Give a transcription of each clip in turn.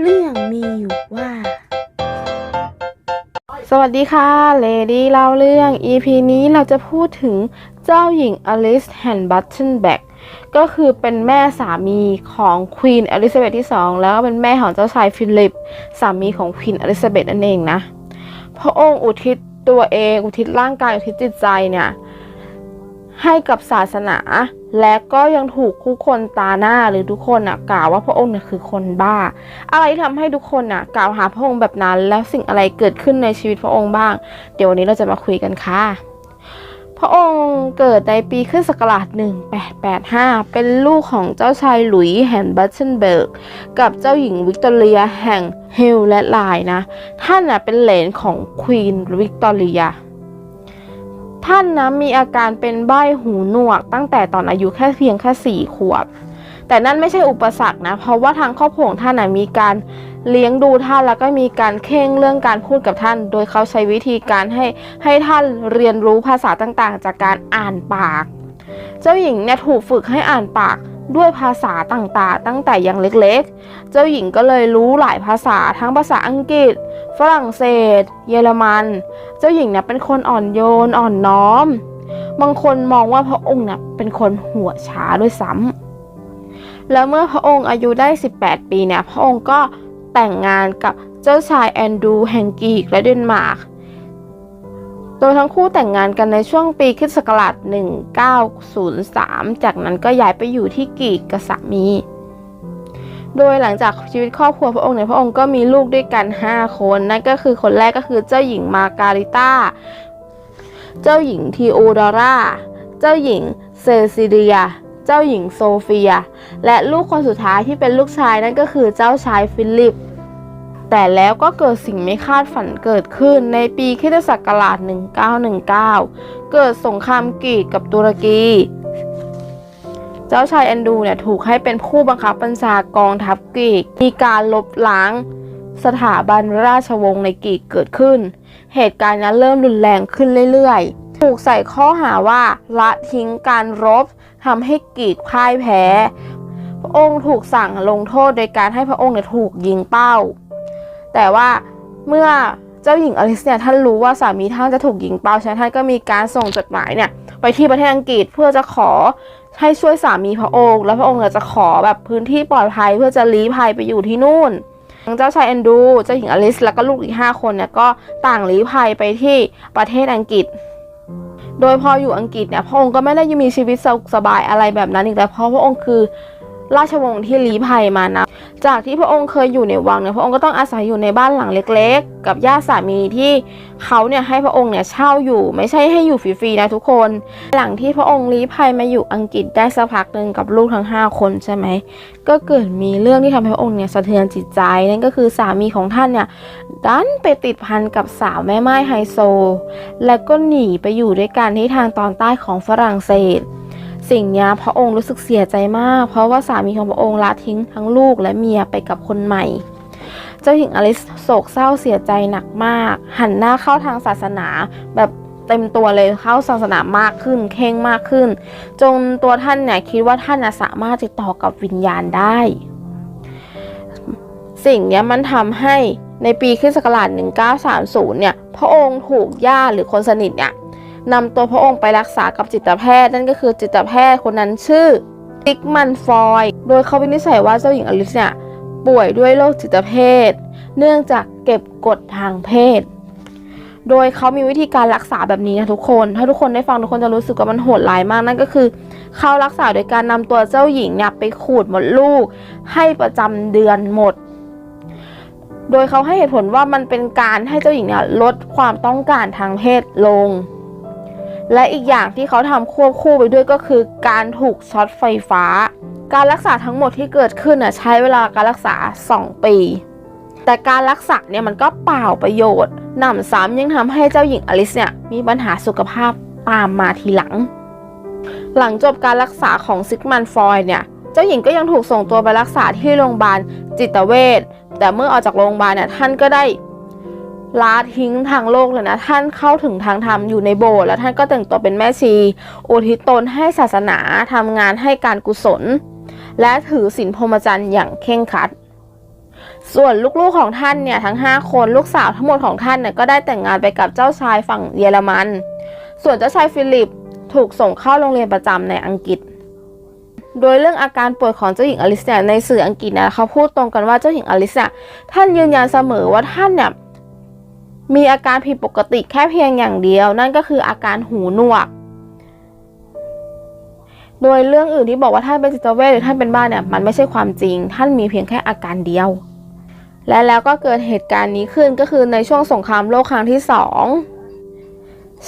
เรื่องมีอยู่ว่า สวัสดีค่ะ เลดี้เล่าเรื่อง EP นี้เราจะพูดถึงเจ้าหญิงอลิสแฮนบัตเทนแบ็กก็คือเป็นแม่สามีของควีนอลิซาเบธที่ 2 แล้วก็เป็นแม่ของเจ้าชายฟิลิป สามีของควีนอลิซาเบธนั่นเองนะ พระองค์อุทิศตัวเอง อุทิศร่างกาย อุทิศจิตใจเนี่ย ให้กับศาสนา และก็ยังถูกคู่คนตาหน้าหรือทุกคนน่ะกล่าวว่าพระองค์เนี่ยคือคนบ้า อะไรที่ทำให้ทุกคนน่ะกล่าวหาพระองค์แบบนั้น แล้วสิ่งอะไรเกิดขึ้นในชีวิตพระองค์บ้าง เดี๋ยววันนี้เราจะมาคุยกันค่ะพระองค์เกิดในปีคริสต์ศักราช 1885 เป็นลูกของเจ้าชายหลุยส์แห่งบัตเทนเบิร์ก กับเจ้าหญิงวิกตอเรียแห่งเฮลและไลน์นะ ท่านน่ะเป็นเหลนของควีนวิกตอเรีย ท่านนะมีอาการเป็นใบ้หูหนวก ตั้งแต่ตอนอายุแค่เพียงแค่สี่ขวบ แต่นั่นไม่ใช่อุปสรรคนะ เพราะว่าทางครอบครัวของท่านนะมีการเลี้ยงดูท่านแล้วก็มีการเข่งเรื่องการพูดกับท่าน โดยเขาใช้วิธีการให้ให้ท่านเรียนรู้ภาษาต่างๆ จากการอ่านปาก เจ้าหญิงเนี่ยถูกฝึกให้อ่านปาก ด้วยภาษาต่างๆ ตั้งแต่ยังเล็กๆ เจ้าหญิงก็เลยรู้หลายภาษาทั้งภาษาอังกฤษ ฝรั่งเศส เยอรมัน เจ้าหญิงเนี่ยเป็นคนอ่อนโยนอ่อนน้อม บางคนมองว่าพระองค์เนี่ยเป็นคนหัวช้าด้วยซ้ำแล้วเมื่อพระองค์อายุได้ 18 ปีเนี่ยพระองค์ก็แต่งงานกับเจ้าชายแอนดูแห่งกรีกและเดนมาร์ก โดยทั้งคู่แต่งงานกันในช่วงปีคริสต์ศักราช1903 จากนั้นก็ย้ายไปอยู่ที่กรีกกับสามี โดยหลังจากชีวิตครอบครัวพระองค์เนี่ยพระองค์ก็มีลูกด้วยกัน 5 คน นั่นก็คือคนแรกก็คือเจ้าหญิงมาการิต้า เจ้าหญิงทีโอดอร่า เจ้าหญิงเซซิเลีย เจ้าหญิงโซเฟีย และลูกคนสุดท้ายที่เป็นลูกชายนั่นก็คือเจ้าชายฟิลิป แต่แล้วก็เกิดสิ่งไม่คาดฝันเกิดขึ้นในปีคริสตศักราช1919 เกิดสงครามกรีกกับตุรกี เจ้าชายแอนดูเนี่ยถูกให้เป็นผู้บังคับบัญชากองทัพกรีก มีการลบล้างสถาบันราชวงศ์ในกรีกเกิดขึ้น เหตุการณ์นั้นเริ่มรุนแรงขึ้นเรื่อยๆ ถูกใส่ข้อหาว่าละทิ้งการรบทำให้กรีกพ่ายแพ้ พระองค์ถูกสั่งลงโทษโดยการให้พระองค์เนี่ยถูกยิงเป้า แต่ว่าเมื่อเจ้าหญิงอลิซเนี่ยท่านรู้ว่าสามีท่านจะถูกยิงเป้าฉะนั้นท่านก็มีการส่งจดหมายเนี่ยไปที่ประเทศอังกฤษเพื่อจะขอให้ช่วยสามีพระองค์ แล้วพระองค์จะขอแบบพื้นที่ปลอดภัยเพื่อจะลี้ภัยไปอยู่ที่นู่นทั้งเจ้าชายแอนดู เจ้าหญิงอลิซแล้วก็ลูกอีก 5 คนเนี่ยก็ต่างลี้ภัยไปที่ประเทศอังกฤษ โดยพออยู่อังกฤษเนี่ยพระองค์ก็ไม่ได้ยังมีชีวิตสุขสบายอะไรแบบนั้นอีกแล้วเพราะพระองค์คือ ราชวงศ์ที่ลี้ภัยมานะ จากที่พระองค์เคยอยู่ในวังเนี่ยพระองค์ก็ต้องอาศัยอยู่ในบ้านหลังเล็ก ๆ กับญาติสามีที่เขาเนี่ยให้พระองค์เนี่ยเช่าอยู่ ไม่ใช่ให้อยู่ฟรีๆนะทุกคน หลังที่พระองค์ลี้ภัยมาอยู่อังกฤษได้สักพักหนึ่งกับลูกทั้ง 5 คนใช่ไหมก็เกิดมีเรื่องที่ทำให้พระองค์เนี่ยสะเทือนจิตใจนั่นก็คือสามีของท่านเนี่ยดันไปติดพันกับสาวแม่ไม้ไฮโซ แล้วก็หนีไปอยู่ด้วยกันที่ทางตอนใต้ของฝรั่งเศส สิ่งนี้พระองค์รู้สึกเสียใจมาก เพราะว่าสามีของพระองค์ละทิ้งทั้งลูกและเมียไปกับคนใหม่ เจ้าหญิงอลิซโศกเศร้าเสียใจหนักมาก หันหน้าเข้าทางศาสนาแบบเต็มตัวเลยเข้าศาสนามากขึ้นเข่งมากขึ้น จนตัวท่านเนี่ยคิดว่าท่านสามารถติดต่อกับวิญญาณได้ สิ่งนี้มันทำให้ในปีคริสต์ศักราช1930เนี่ยพระองค์ถูกญาติหรือคนสนิทเนี่ย นำตัวพระองค์ไปรักษากับจิตแพทย์ นั่นก็คือจิตแพทย์คนนั้นชื่อซิกมันฟอยด์โดยเขาวินิจฉัยว่าเจ้าหญิงอลิซเนี่ยป่วยด้วยโรคจิตเภท เนื่องจากเก็บกดทางเพศ โดยเขามีวิธีการรักษาแบบนี้นะทุกคน ถ้าทุกคนได้ฟังทุกคนจะรู้สึกว่ามันโหดร้ายมากนั่นก็คือ เขารักษาโดยการนำตัวเจ้าหญิงเนี่ยไปขูดหมดลูก ให้ประจำเดือนหมด โดยเขาให้เหตุผลว่ามันเป็นการให้เจ้าหญิงเนี่ยลดความต้องการทางเพศลง และอีกอย่างที่เขาทำควบคู่ไปด้วยก็คือการถูกช็อตไฟฟ้า การรักษาทั้งหมดที่เกิดขึ้นน่ะใช้เวลาการรักษา 2 ปี แต่การรักษาเนี่ยมันก็เปล่าประโยชน์หนำซ้ำยังทำให้เจ้าหญิงอลิซเนี่ยมีปัญหาสุขภาพตามมาทีหลัง หลังจบการรักษาของซิกมันฟอยเนี่ยเจ้าหญิงก็ยังถูกส่งตัวไปรักษาที่โรงพยาบาลจิตเวชแต่เมื่อออกจากโรงพยาบาลเนี่ยท่านก็ได้ ละทิ้งทางโลกเลยนะ ท่านเข้าถึงทางธรรมอยู่ในโบสถ์แล้วท่านก็แต่งตัวเป็นแม่ชีอุทิศตนให้ศาสนาทำงานให้การกุศล และถือศีลพรหมจรรย์อย่างเคร่งครัด ส่วนลูกๆของท่านเนี่ยทั้ง 5 คนลูกสาวทั้งหมดของท่านเนี่ยก็ได้แต่งงานไปกับเจ้าชายฝั่งเยอรมัน ส่วนเจ้าชายฟิลิปถูกส่งเข้าโรงเรียนประจำในอังกฤษ โดยเรื่องอาการป่วยของเจ้าหญิงอลิซเนี่ยในสื่ออังกฤษนะเขาพูดตรงกันว่าเจ้าหญิงอลิซเนี่ยท่านยืนยันเสมอว่าท่านเนี่ย มีอาการผิดปกติแค่เพียงอย่างเดียว นั่นก็คืออาการหูหนวก โดยเรื่องอื่นที่บอกว่าท่านเป็นจิตเวชหรือท่านเป็นบ้าเนี่ยมันไม่ใช่ความจริง ท่านมีเพียงแค่อาการเดียว และแล้วก็เกิดเหตุการณ์นี้ขึ้นก็คือในช่วงสงครามโลกครั้งที่สอง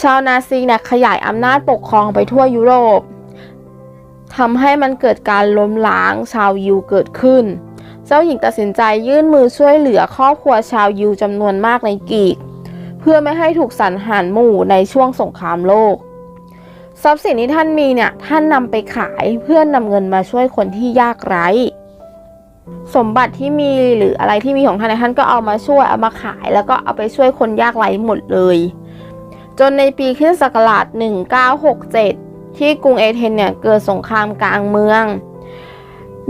ชาวนาซีเนี่ยขยายอำนาจปกครองไปทั่วยุโรปทำให้มันเกิดการล้มล้างชาวยิวเกิดขึ้น เจ้าหญิงตัดสินใจยื่นมือช่วยเหลือครอบครัวชาวยิวจำนวนมากในกรีก เพื่อไม่ให้ถูกสันหารหมู่ในช่วงสงครามโลก ทรัพย์สินที่ท่านมีเนี่ยท่านนำไปขายเพื่อนนำเงินมาช่วยคนที่ยากไร้ สมบัติที่มีหรืออะไรที่มีของท่านท่านก็เอามาช่วยเอามาขาย แล้วก็เอาไปช่วยคนยากไร้หมดเลย จนในปีคริสตศักราช1967 ที่กรุงเอเธนเนี่ยเกิดสงครามกลางเมือง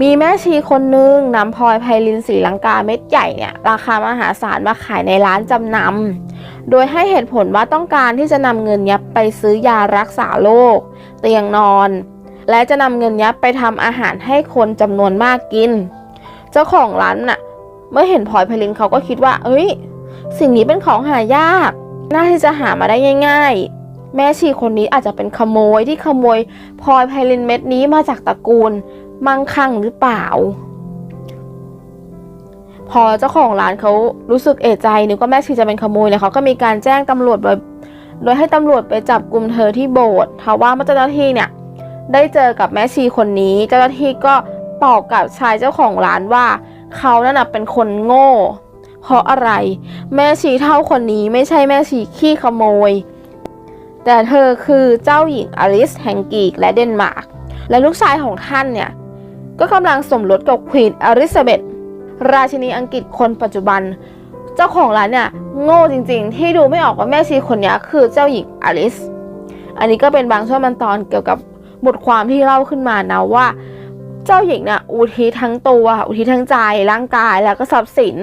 มีแม่ชีคนนึงนำพลอยไพลินสีลังกาเม็ดใหญ่เนี่ยราคามหาศาลมาขายในร้านจำนำ โดยให้เหตุผลว่าต้องการที่จะนำเงินเนี้ยไปซื้อยารักษาโรคเตียงนอน และจะนำเงินเนี้ยไปทำอาหารให้คนจำนวนมากกิน เจ้าของร้านน่ะเมื่อเห็นพลอยไพลินเขาก็คิดว่า เอ้ย สิ่งนี้เป็นของหายาก น่าที่จะหามาได้ง่ายๆแม่ชีคนนี้อาจจะเป็นขโมยที่ขโมยพลอยไพลินเม็ดนี้มาจากตระกูล มั่งคั่งหรือเปล่า พอเจ้าของร้านเขารู้สึกเอะใจนึกว่าแม่ชีจะเป็นขโมยเนี่ยเขาก็มีการแจ้งตำรวจโดยโดยให้ตำรวจไปจับกลุ่มเธอที่โบสถ์ทว่าเมื่อเจ้าหน้าที่เนี่ยได้เจอกับแม่ชีคนนี้ เจ้าหน้าที่ก็บอกกับชายเจ้าของร้านว่าเขานั่นเป็นคนโง่ เพราะอะไร แม่ชีเท่าคนนี้ไม่ใช่แม่ชีขี้ขโมย แต่เธอคือเจ้าหญิงอลิสแห่งกรีกและเดนมาร์กและลูกชายของท่านเนี่ย ก็กำลังสมรสกับควีนอลิซาเบธราชินีอังกฤษคนปัจจุบัน เจ้าของร้านเนี่ยโง่จริงๆ ที่ดูไม่ออกว่าแม่ชีคนนี้คือเจ้าหญิงอลิสอันนี้ก็เป็นบางช่วงบางตอนเกี่ยวกับบทความที่เล่าขึ้นมานะว่า เจ้าหญิงเนี่ยอุทิศทั้งตัว อุทิศทั้งใจร่างกายแล้วก็ทรัพย์สิน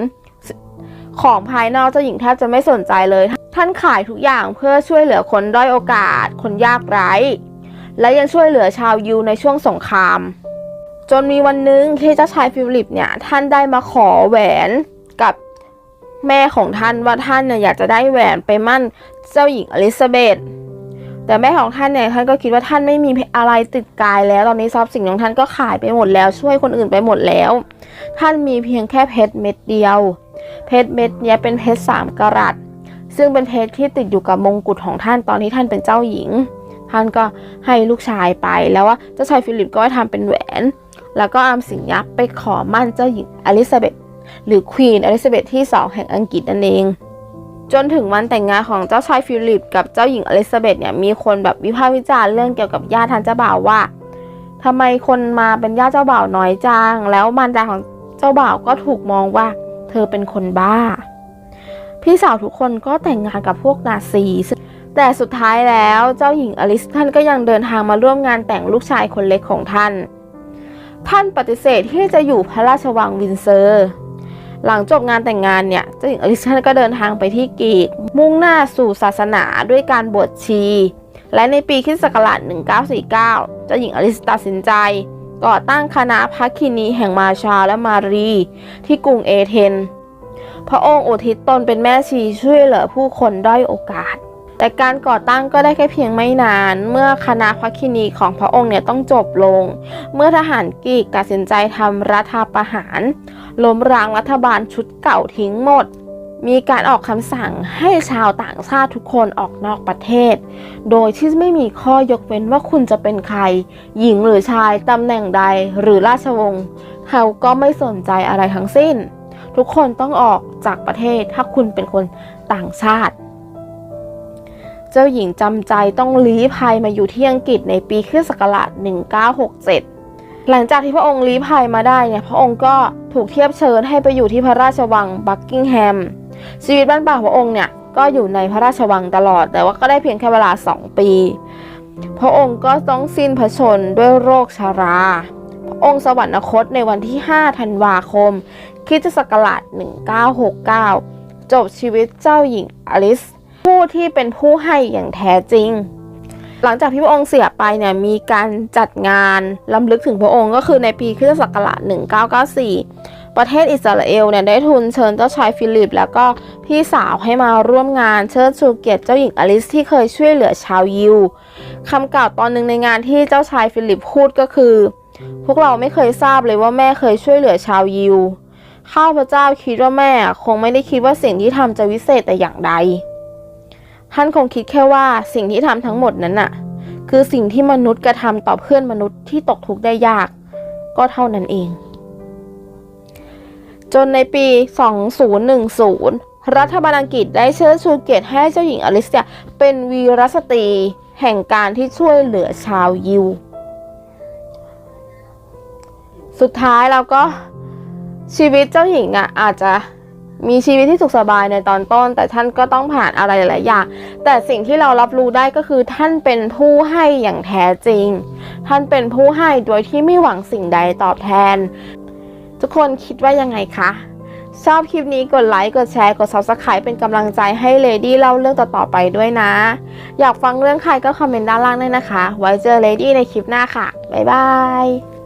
ของภายนอกเจ้าหญิงแทบจะไม่สนใจเลย ท่านขายทุกอย่างเพื่อช่วยเหลือคนด้อยโอกาส คนยากไร้ และยังช่วยเหลือชาวยิวในช่วงสงคราม จนมีวันหนึ่งที่เจ้าชายฟิลิปเนี่ยท่านได้มาขอแหวนกับแม่ของท่านว่าท่านเนี่ยอยากจะได้แหวนไปมั่นเจ้าหญิงอลิซาเบธแต่แม่ของท่านเนี่ยท่านก็คิดว่าท่านไม่มีอะไรติดกายแล้ว ตอนนี้ทรัพย์สินของท่านก็ขายไปหมดแล้ว ช่วยคนอื่นไปหมดแล้ว ท่านมีเพียงแค่เพชรเม็ดเดียว เพชรเม็ดเนี้ยเป็นเพชรสามกะรัตซึ่งเป็นเพชรที่ติดอยู่กับมงกุฎของท่านตอนที่ท่านเป็นเจ้าหญิง ท่านก็ให้ลูกชายไปแล้วว่าเจ้าชายฟิลิปก็ให้ทำเป็นแหวน แล้วก็อามสิงยับไปขอมั่นเจ้าหญิงอลิซาเบธหรือควีนอลิซาเบธที่2แห่งอังกฤษนั่นเอง จนถึงวันแต่งงานของเจ้าชายฟิลิปกับเจ้าหญิงอลิซาเบธเนี่ยมีคนแบบวิพากษ์วิจารณ์เรื่องเกี่ยวกับญาติทางเจ้าบ่าวว่าทำไมคนมาเป็นญาติเจ้าบ่าวน้อยจังแล้วมารดาของเจ้าบ่าวก็ถูกมองว่า เธอเป็นคนบ้า พี่สาวทุกคนก็แต่งงานกับพวกนาซีแต่สุดท้ายแล้วเจ้าหญิงอลิสท่านก็ยังเดินทางมาร่วมงานแต่งลูกชายคนเล็กของท่าน ท่านปฏิเสธที่จะอยู่พระราชวังวินเซอร์ หลังจบงานแต่งงานเนี่ยเจ้าหญิงอลิซท่านก็เดินทางไปที่กรีก มุ่งหน้าสู่ศาสนาด้วยการบวชชี และในปีคริสต์ศักราช 1949 เจ้าหญิงอลิซตัดสินใจ ก่อตั้งคณะพักคินีแห่งมาชาและมารี ที่กรุงเอเธน พระองค์อุทิศตนเป็นแม่ชีช่วยเหลือผู้คนด้อยโอกาส แต่การก่อตั้งก็ได้แค่เพียงไม่นาน เมื่อคณะพักคินีของพระองค์เนี่ยต้องจบลง เมื่อทหารกรีกตัดสินใจทำรัฐประหาร ล้มล้างรัฐบาลชุดเก่าทิ้งหมด มีการออกคำสั่งให้ชาวต่างชาติทุกคนออกนอกประเทศ โดยที่ไม่มีข้อยกเว้นว่าคุณจะเป็นใคร หญิงหรือชายตำแหน่งใดหรือราชวงศ์เขาก็ไม่สนใจอะไรทั้งสิ้น ทุกคนต้องออกจากประเทศถ้าคุณเป็นคนต่างชาติ เจ้าหญิงจำใจต้องลี้ภัยมาอยู่ที่อังกฤษในปีคริสตศักราช1967 หลังจากที่พระองค์ลี้ภัยมาได้เนี่ยพระองค์ก็ถูกเทียบเชิญให้ไปอยู่ที่พระราชวังบักกิงแฮม ชีวิตบ้านป่าพระองค์เนี่ยก็อยู่ในพระราชวังตลอด แต่ว่าก็ได้เพียงแค่เวลา 2 ปี พระองค์ก็ต้องสิ้นพระชนด้วยโรคชารา พระองค์สวรรคตในวันที่ 5 ธันวาคมคริสตศักราช1969 จบชีวิตเจ้าหญิงอลิซ ผู้ที่เป็นผู้ให้อย่างแท้จริง หลังจากที่พระองค์เสียไปเนี่ยมีการจัดงานล้ำลึกถึงพระองค์ก็คือในปีคริสตศักราช 1994 ประเทศอิสราเอลเนี่ยได้ทุนเชิญเจ้าชายฟิลิป แล้วก็พี่สาวให้มาร่วมงานเชิดชูเกียรติเจ้าหญิงอลิซที่เคยช่วยเหลือชาวยิวคำกล่าวตอนหนึ่งในงานที่เจ้าชายฟิลิปพูดก็คือ พวกเราไม่เคยทราบเลยว่าแม่เคยช่วยเหลือชาวยิวข้าพเจ้าคิดว่าแม่คงไม่ได้คิดว่าสิ่งที่ทำจะวิเศษแต่อย่างใด ท่านคงคิดแค่ว่าสิ่งที่ทำทั้งหมดนั้นน่ะ คือสิ่งที่มนุษย์กระทำต่อเพื่อนมนุษย์ที่ตกทุกข์ได้ยาก ก็เท่านั้นเอง จนในปี 2010 รัฐบาลอังกฤษได้เชิดชูเกียรติให้เจ้าหญิงอลิเซียเป็นวีรสตรีแห่งการที่ช่วยเหลือชาวยิว สุดท้ายเราก็ชีวิตเจ้าหญิงอะอาจจะ มีชีวิตที่สุขสบายในตอนต้น แต่ท่านก็ต้องผ่านอะไรหลายอย่าง แต่สิ่งที่เรารับรู้ได้ก็คือท่านเป็นผู้ให้อย่างแท้จริง ท่านเป็นผู้ให้โดยที่ไม่หวังสิ่งใดตอบแทน ทุกคนคิดว่ายังไงคะชอบคลิปนี้กดไลค์ กดแชร์ กด Subscribe เป็นกำลังใจให้เลดี้เล่าเรื่องต่อๆไปด้วยนะ อยากฟังเรื่องใครก็คอมเมนต์ด้านล่างได้นะคะ ไว้เจอเลดี้ในคลิปหน้าค่ะ บ๊ายบาย